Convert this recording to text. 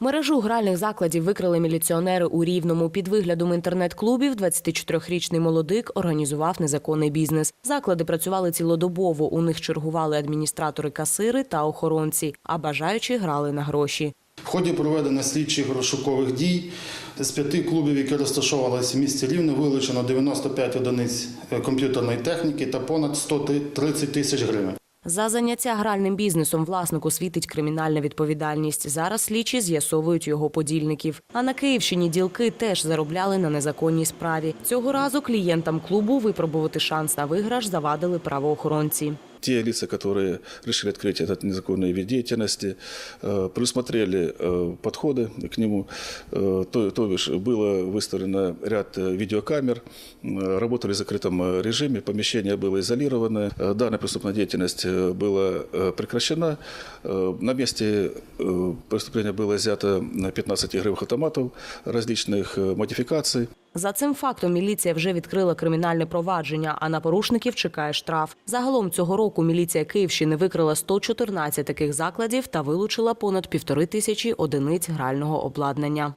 Мережу гральних закладів викрили міліціонери у Рівному. Під виглядом інтернет-клубів 24-річний молодик організував незаконний бізнес. Заклади працювали цілодобово. У них чергували адміністратори, касири та охоронці, а бажаючі грали на гроші. В ході проведення слідчих розшукових дій з п'яти клубів, які розташовувалися в місті Рівне, вилучено 95 одиниць е, комп'ютерної техніки та понад 130 тисяч гривень. За заняття гральним бізнесом власнику світить кримінальна відповідальність. Зараз слідчі з'ясовують його подільників. А на Київщині ділки теж заробляли на незаконній справі. Цього разу клієнтам клубу випробувати шанс на виграш завадили правоохоронці Те лица, которые решили открыть этот незаконный вид деятельности, э, предусмотрели э, подходы к нему. Э, То, то бишь было выставлено ряд э, видеокамер, э, работали в закрытом э, режиме, помещение было изолировано, Э, данная преступная деятельность э, была э, прекращена. Э, На месте э, преступления было изъято 15 игровых автоматов различных э, модификаций. За цим фактом міліція вже відкрила кримінальне провадження, а на порушників чекає штраф. Загалом цього року міліція Київщини викрила 114 таких закладів та вилучила понад півтори тисячі одиниць грального обладнання.